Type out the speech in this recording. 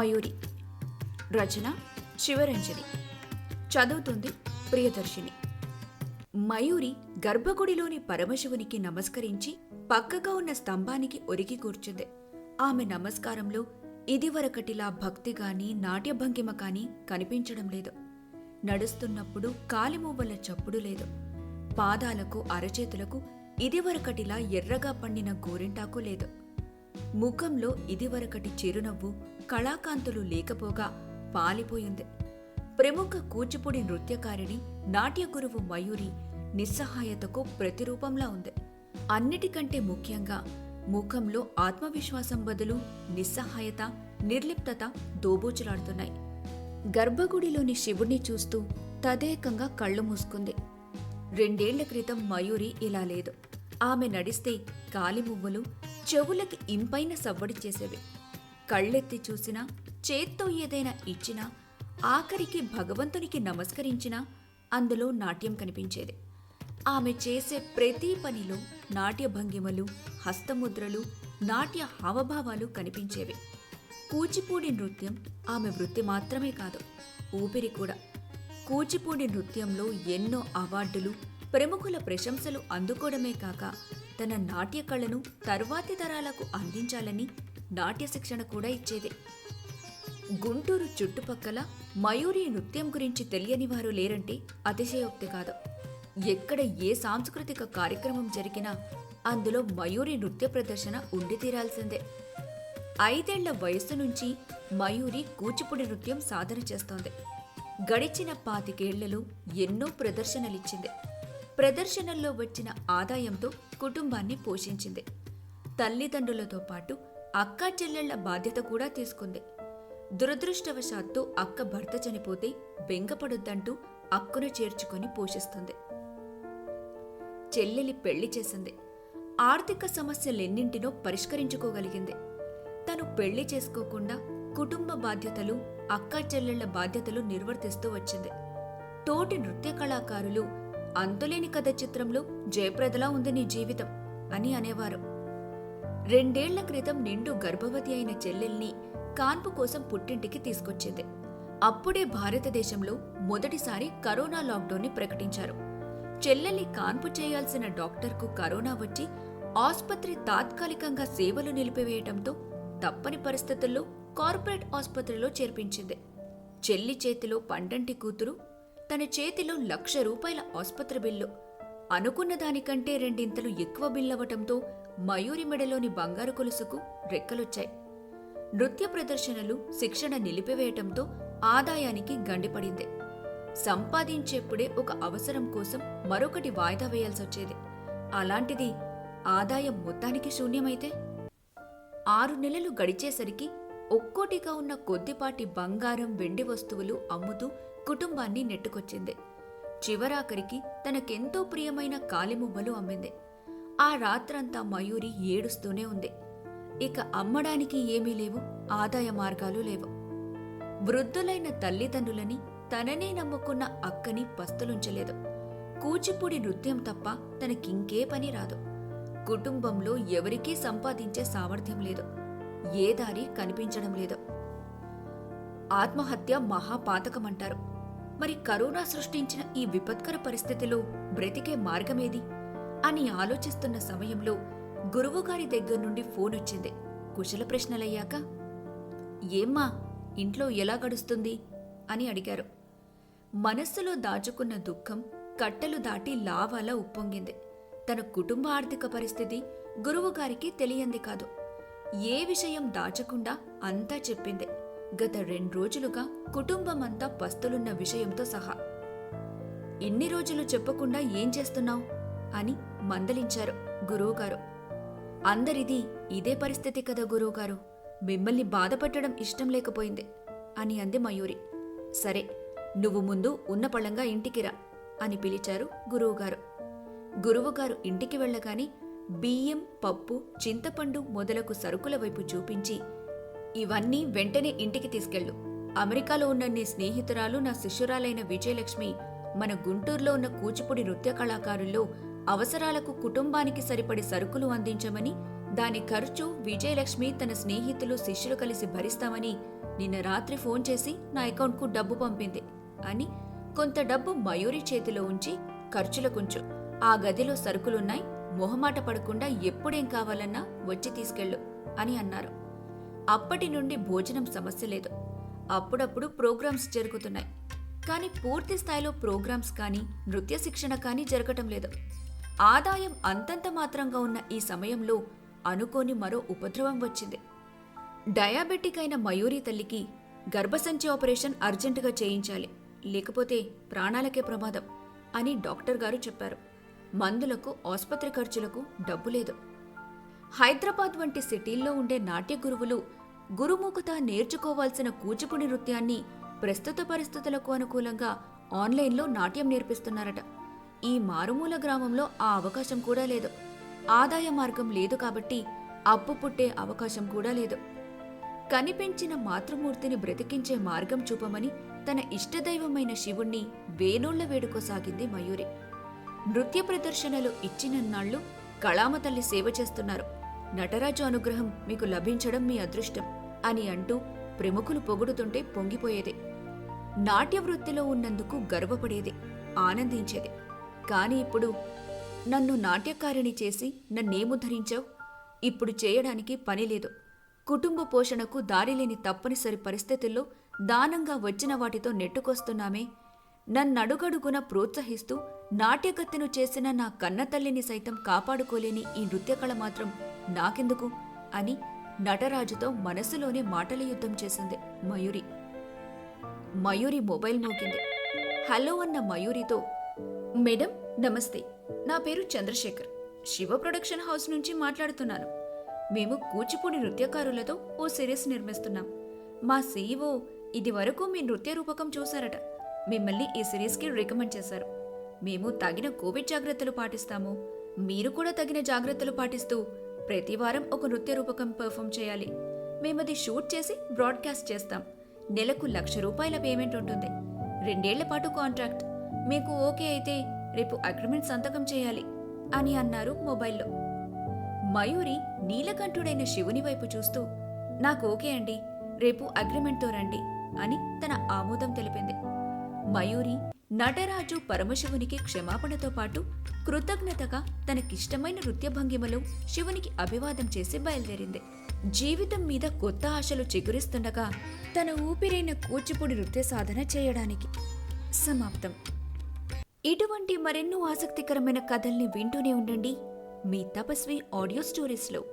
మయూరి. రచన శివరంజని. చదువుతుంది ప్రియదర్శిని. మయూరి గర్భగుడిలోని పరమశివునికి నమస్కరించి పక్కగా ఉన్న స్తంభానికి ఒరిగి కూర్చుంది. ఆమె నమస్కారంలో ఇదివరకటిలా భక్తి గాని నాట్యభంగిమ కాని కనిపించడం లేదు. నడుస్తున్నప్పుడు కాలిమూవల చప్పుడు లేదు. పాదాలకు అరచేతులకు ఇదివరకటిలా ఎర్రగా పండిన గోరింటాకు లేదు. ముఖంలో ఇదివరకటి చిరునవ్వు కళాకాంతులు లేకపోగా పాలిపోయింది. ప్రముఖ కూచిపూడి నృత్యకారిణి నాట్య గురువు మయూరి నిస్సహాయతకు ప్రతిరూపంలా ఉంది. అన్నిటికంటే ముఖ్యంగా ముఖంలో ఆత్మవిశ్వాసం బదులు నిస్సహాయత నిర్లిప్తత దోబూచులాడుతున్నాయి. గర్భగుడిలోని శివుణ్ణి చూస్తూ తదేకంగా కళ్ళు మూసుకుంది. రెండేళ్ళ క్రితం మయూరి ఇలా లేదు. ఆమె నడిస్తే కాలిమువ్వలు చెవులకి ఇంపైన సవ్వడి చేసేవి. కళ్ళెత్తి చూసినా చేత్తో ఏదైనా ఇచ్చినా ఆఖరికి భగవంతునికి నమస్కరించినా అందులో నాట్యం కనిపించేది. ఆమె చేసే ప్రతి పనిలో నాట్య భంగిమలు హస్తముద్రలు నాట్య హావభావాలు కనిపించేవి. కూచిపూడి నృత్యం ఆమె వృత్తి మాత్రమే కాదు ఊపిరి కూడా. కూచిపూడి నృత్యంలో ఎన్నో అవార్డులు ప్రముఖుల ప్రశంసలు అందుకోవడమే కాక తన నాట్య కళను తర్వాతి తరాలకు అందించాలని నాట్య శిక్షణ కూడా ఇచ్చేది. గుంటూరు చుట్టుపక్కల మయూరి నృత్యం గురించి తెలియని వారు లేరంటే అతిశయోక్తి కాదు. ఎక్కడ ఏ సాంస్కృతిక కార్యక్రమం జరిగినా అందులో మయూరి నృత్య ప్రదర్శన ఉండి తీరాల్సిందే. ఐదేళ్ళ వయస్సు నుంచి మయూరి కూచిపూడి నృత్యం సాధన చేస్తోంది. గడిచిన పాతికేళ్ళలో ఎన్నో ప్రదర్శనలిచ్చింది. ప్రదర్శనల్లో వచ్చిన ఆదాయంతో కుటుంబాన్ని పోషించింది. తల్లిదండ్రులతో పాటు అక్క చెల్లెళ్ళ బాధ్యత కూడా తీసుకుంది. దురదృష్టవశాత్తు అక్క భర్త చనిపోతే బెంగపడొద్దంటూ అక్కును చేర్చుకొని పోషిస్తుంది. చెల్లెలి పెళ్ళి చేసింది. ఆర్థిక సమస్యలెన్నింటినో పరిష్కరించుకోగలిగింది. తను పెళ్ళి చేసుకోకుండా కుటుంబ బాధ్యతలు అక్కా చెల్లెళ్ళ బాధ్యతలు నిర్వర్తిస్తూ వచ్చింది. తోటి నృత్య కళాకారులు అంతులేని కథ చిత్రంలో జయప్రదలా ఉంది నీ జీవితం అని అనేవారు. రెండేళ్ళ క్రితం నిండు గర్భవతి అయిన చెల్లెల్ని కాన్పు కోసం పుట్టింటికి తీసుకొచ్చింది. అప్పుడే భారతదేశంలో మొదటిసారి కరోనా లాక్డౌన్ని ప్రకటించారు. చెల్లెల్ని కాన్పు చేయాల్సిన డాక్టర్కు కరోనా వచ్చి ఆస్పత్రి తాత్కాలికంగా సేవలు నిలిపివేయటంతో తప్పని పరిస్థితుల్లో కార్పొరేట్ ఆసుపత్రిలో చేర్పించింది. చెల్లి చేతిలో పండంటి కూతురు తన చేతిలో లక్ష రూపాయల ఆసుపత్రి బిల్లు. అనుకున్న దానికంటే రెండింతలు ఎక్కువ బిల్లవటంతో మయూరి మెడలోని బంగారు కొలుసుకు రెక్కలొచ్చాయి. నృత్య ప్రదర్శనలు శిక్షణ నిలిపివేయటంతో ఆదాయానికి గండిపడింది. సంపాదించేప్పుడే ఒక అవసరం కోసం మరొకటి వాయిదా వేయాల్సొచ్చేది. అలాంటిది ఆదాయం మొత్తానికి శూన్యమైతే? ఆరు నెలలు గడిచేసరికి ఒక్కోటిగా ఉన్న కొద్దిపాటి బంగారం వెండి వస్తువులు అమ్ముతూ కుటుంబాన్ని నెట్టుకొచ్చింది. చివరాఖరికి తనకెంతో ప్రియమైన కాలిమువ్వలు అమ్మింది. ఆ రాత్రంతా మయూరి ఏడుస్తూనే ఉంది. ఇక అమ్మడానికి ఏమీ లేవు ఆదాయ మార్గాలు లేవు. వృద్ధులైన తల్లిదండ్రులని తననే నమ్ముకున్న అక్కని పస్తులుంచలేదు. కూచిపూడి నృత్యం తప్ప తనకింకే పని రాదు. కుటుంబంలో ఎవరికీ సంపాదించే సామర్థ్యం లేదు. ఏ దారి కనిపించడం లేదు. ఆత్మహత్య మహాపాతకమంటారు. మరి కరోనా సృష్టించిన ఈ విపత్కర పరిస్థితిలో బ్రతికే మార్గమేది? అని ఆలోచిస్తున్న సమయంలో గురువుగారి దగ్గర నుండి ఫోన్ వచ్చింది. కుశల ప్రశ్నలయ్యాక ఏమ్మా ఇంట్లో ఎలా గడుస్తుంది? అని అడిగారు. మనస్సులో దాచుకున్న దుఃఖం కట్టలు దాటి లావాలా ఉప్పొంగింది. తన కుటుంబ ఆర్థిక పరిస్థితి గురువుగారికి తెలియంది కాదు. ఏ విషయం దాచకుండా అంతా చెప్పింది. గత రెండు రోజులుగా కుటుంబమంతా పస్తులున్న విషయంతో సహా. ఇన్ని రోజులు చెప్పకుండా ఏం చేస్తున్నావు? అని మందలించారు గురువుగారు. అందరిది ఇదే పరిస్థితి కదా గురువుగారు. మిమ్మల్ని బాధపెట్టడం ఇష్టం లేకపోయింది అని అంది మయూరి. సరే నువ్వు ముందు ఉన్న పళ్ళంగా ఇంటికిరా అని పిలిచారు గురువుగారు. గురువుగారు ఇంటికి వెళ్ళగానే బియ్యం పప్పు చింతపండు మొదలకు సరుకుల వైపు చూపించి ఇవన్నీ వెంటనే ఇంటికి తీసుకెళ్ళు. అమెరికాలో ఉన్న నీ స్నేహితురాలు నా శిష్యురాలైన విజయలక్ష్మి మన గుంటూరులో ఉన్న కూచిపూడి నృత్య కళాకారుల్లో అవసరాలకు కుటుంబానికి సరిపడి సరుకులు అందించమని దాని ఖర్చు విజయలక్ష్మి తన స్నేహితులు శిష్యులు కలిసి భరిస్తామని నిన్న రాత్రి ఫోన్ చేసి నా అకౌంట్కు డబ్బు పంపింది అని కొంత డబ్బు మయూరి చేతిలో ఉంచి ఖర్చులకుంచు ఆ గదిలో సరుకులున్నాయి మొహమాట పడకుండా ఎప్పుడేం కావాలన్నా వచ్చి తీసుకెళ్ళు అని అన్నారు. అప్పటి నుండి భోజనం సమస్య లేదు. అప్పుడప్పుడు ప్రోగ్రామ్స్ జరుగుతున్నాయి. కానీ పూర్తి స్థాయిలో ప్రోగ్రామ్స్ కానీ నృత్య శిక్షణ కానీ జరగటం లేదు. ఆదాయం అంతంత మాత్రంగా ఉన్న ఈ సమయంలో అనుకోని మరో ఉపద్రవం వచ్చింది. డయాబెటిక్ అయిన మయూరి తల్లికి గర్భసంచి ఆపరేషన్ అర్జెంటుగా చేయించాలి. లేకపోతే ప్రాణాలకే ప్రమాదం అని డాక్టర్ గారు చెప్పారు. మందులకు ఆసుపత్రి ఖర్చులకు డబ్బు లేదు. హైదరాబాద్ వంటి సిటీల్లో ఉండే నాట్య గురువులు గురుముఖత నేర్చుకోవాల్సిన కూచిపూడి నృత్యాన్ని ప్రస్తుత పరిస్థితులకు అనుకూలంగా ఆన్లైన్లో నాట్యం నేర్పిస్తున్నారట. ఈ మారుమూల గ్రామంలో ఆ అవకాశం కూడా లేదు. ఆదాయ మార్గం లేదు కాబట్టి అప్పు పుట్టే అవకాశం కూడా లేదు. కనిపించిన మాతృమూర్తిని బ్రతికించే మార్గం చూపమని తన ఇష్టదైవమైన శివుణ్ణి వేనోళ్ళ వేడుకోసాగింది మయూరి. నృత్య ప్రదర్శనలు ఇచ్చినన్నాళ్ళు కళామ తల్లి సేవ చేస్తున్నారు. నటరాజు అనుగ్రహం మీకు లభించడం మీ అదృష్టం అని అంటూ ప్రముఖులు పొగుడుతుంటే పొంగిపోయేది. నాట్య వృత్తిలో ఉన్నందుకు గర్వపడేది ఆనందించేది. కాని ఇప్పుడు నన్ను నాట్యకారిణి చేసి నన్నేముద్ధరించావు ఇప్పుడు చేయడానికి పని లేదు. కుటుంబ పోషణకు దారిలేని తప్పనిసరి పరిస్థితుల్లో దానంగా వచ్చిన వాటితో నెట్టుకొస్తున్నామే. నన్నడుగడుగున ప్రోత్సహిస్తూ నాట్యకత్తెను చేసిన నా కన్నతల్లిని సైతం కాపాడుకోలేని ఈ నృత్యకళ మాత్రం నాకెందుకు? అని నటరాజుతో మనసులోనే మాటల యుద్ధం చేసింది మయూరి. మయూరి మొబైల్ మోగింది. హలో అన్న మయూరితో మేడం నమస్తే. నా పేరు చంద్రశేఖర్. శివ ప్రొడక్షన్ హౌస్ నుంచి మాట్లాడుతున్నాను. మేము కూచిపూడి నృత్యకారులతో ఓ సిరీస్ నిర్మిస్తున్నాం. మా సీఈఓ ఇది వరకు మీ నృత్య రూపకం చూశారట. మిమ్మల్ని ఈ సిరీస్కి రికమెండ్ చేశారు. మేము తగిన కోవిడ్ జాగ్రత్తలు పాటిస్తాము. మీరు కూడా తగిన జాగ్రత్తలు పాటిస్తూ ప్రతి వారం ఒక నృత్య రూపకం పెర్ఫామ్ చేయాలి. మేమది షూట్ చేసి బ్రాడ్కాస్ట్ చేస్తాం. నెలకు లక్ష రూపాయల పేమెంట్ ఉంటుంది. రెండేళ్ళ పాటు కాంట్రాక్ట్. మీకు ఓకే అయితే రేపు అగ్రిమెంట్ సంతకం చేయాలి అని అన్నారు మొబైల్లో. మయూరి నీలకంఠుడైన శివుని వైపు చూస్తూ నాకు ఓకే అండి రేపు అగ్రిమెంట్తో రండి అని తన ఆమోదం తెలిపింది. మయూరి నటరాజు పరమశివునికి క్షమాపణతో పాటు కృతజ్ఞతగా తనకిష్టమైన నృత్య భంగిమలో శివునికి అభివాదం చేసి బయలుదేరింది. జీవితం మీద కొత్త ఆశలు చిగురిస్తుండగా తన ఊపిరైన కూచిపూడి నృత్య సాధన చేయడానికి సమాప్తం. ఇటువంటి మరెన్నో ఆసక్తికరమైన కథల్ని వింటూనే ఉండండి. మీ తపస్వి ఆడియో స్టోరీస్లో.